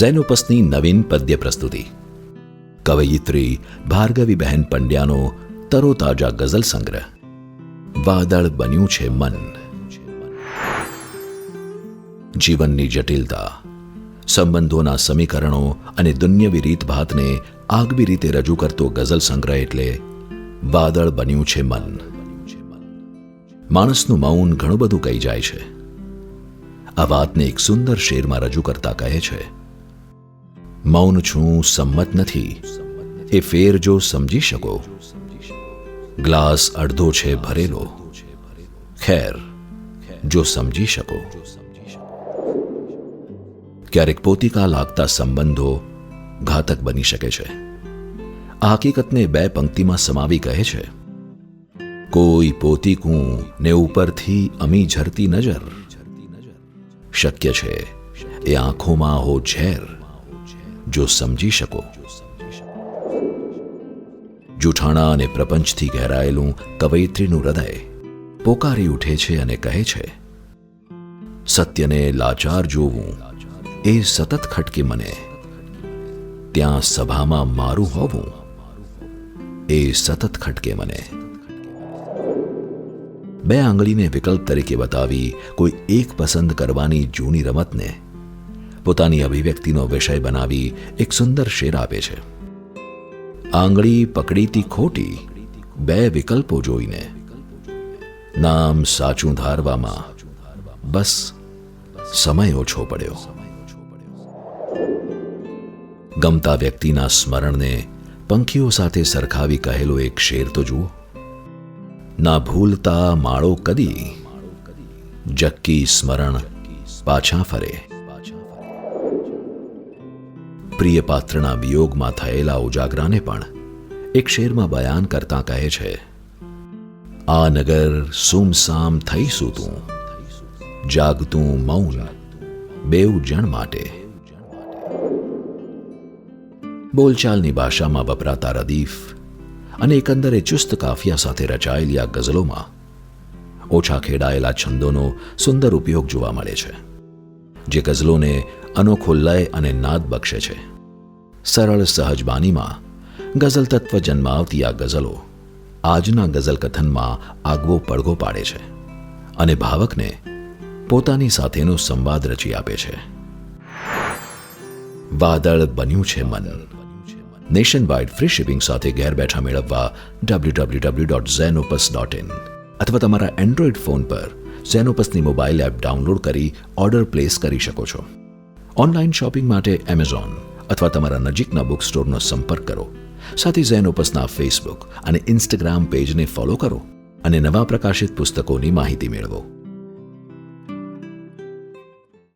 ઝેનોપસની નવીન પદ્ય પ્રસ્તુતિ કવયિત્રી ભાર્ગવીબહેન પંડ્યાનો તરોતાજા ગઝલ સંગ્રહ. વાદળ બન્યું છે મન. જીવનની જટિલતા, સંબંધોના સમીકરણો અને દુન્યવી રીતભાતને આગવી રીતે રજૂ કરતો ગઝલ સંગ્રહ એટલે વાદળ બન્યું છે મન. માણસનું મૌન ઘણું બધું કહી જાય છે. આ વાતને એક સુંદર શેરમાં રજૂ કરતા કહે છે. મૌન છું સંમત નથી એ ફેર જો સમજી શકો ગ્લાસ અડધો છે ભરેલો ખેર જો સમજી શકો ક્યારેક પોતિકા લાગતા સંબંધો ઘાતક બની શકે છે આ હકીકતને બે પંક્તિમાં સમાવી કહે છે કોઈ પોતીકું ને ઉપરથી અમી ઝરતી નજર શક્ય છે એ આંખોમાં હો ઝેર જો સમજી શકો. જૂઠાણા અને પ્રપંચથી ઘેરાયેલું કવયિત્રીનું હૃદય પોકારી ઉઠે છે અને કહે છે, સત્યને લાચાર જોવું એ સતત ખટકે મને. ત્યાં સભામાં મારું હોવું એ સતત ખટકે મને. બે આંગળીને વિકલ્પ તરીકે બતાવી કોઈ એક પસંદ કરવાની જૂની રમતને પોતાની અભિવ્યક્તિનો વિષય બનાવી એક સુંદર શેર આપે છે. આંગળી પકડીતી ખોટી બે વિકલ્પો જોઈને નામ સાચું ધારવામાં બસ સમય ઓછો પડ્યો. ગમતા વ્યક્તિના સ્મરણને પંખીઓ સાથે સરખાવી કહેલો એક શેર તો જુઓ. ના ભૂલતા માળો કદી જક્કી સ્મરણ પાછા ફરે. પ્રિય પાત્રના વિયોગમાં થયેલા ઉજાગરાને પણ એક શેરમાં બયાન કરતા કહે છે, આ નગર સુમસામ થઈ સૂતું. જાગતું મૌન બેઉ જણ માટે. બોલચાલની ભાષામાં વપરાતા રદીફ અને એકંદરે ચુસ્ત કાફિયા સાથે રચાયેલી આ ગઝલોમાં ઓછા ખેડાયેલા છંદોનો સુંદર ઉપયોગ જોવા મળે છે. જે ગઝલોને અનોખો લય અને નાદ બક્ષે છે. સરળ, સહજ બાનીમાં ગઝલ તત્વ જન્માવતી આ ગઝલો આજના ગઝલ કથનમાં આગવો પડઘો પાડે છે અને ભાવકને પોતાની સાથેનો સંવાદ રચી આપે છે. વાદળ બન્યું છે મન. નેશન વાઇડ ફ્રી શિપિંગ સાથે ઘેર બેઠા મેળવવા W W W dot Zenopus dot in અથવા તમારા એન્ડ્રોઈડ ફોન પર ઝેનોપસની મોબાઈલ એપ ડાઉનલોડ કરી ઓર્ડર પ્લેસ કરી શકો છો. ઓનલાઈન શોપિંગ માટે એમેઝોન અથવા તમારા નજીકના બુક સ્ટોરનો સંપર્ક કરો. સાથે ઝેનોપસના ફેસબુક અને ઇન્સ્ટાગ્રામ પેજને ફોલો કરો અને નવા પ્રકાશિત પુસ્તકોની માહિતી મેળવો.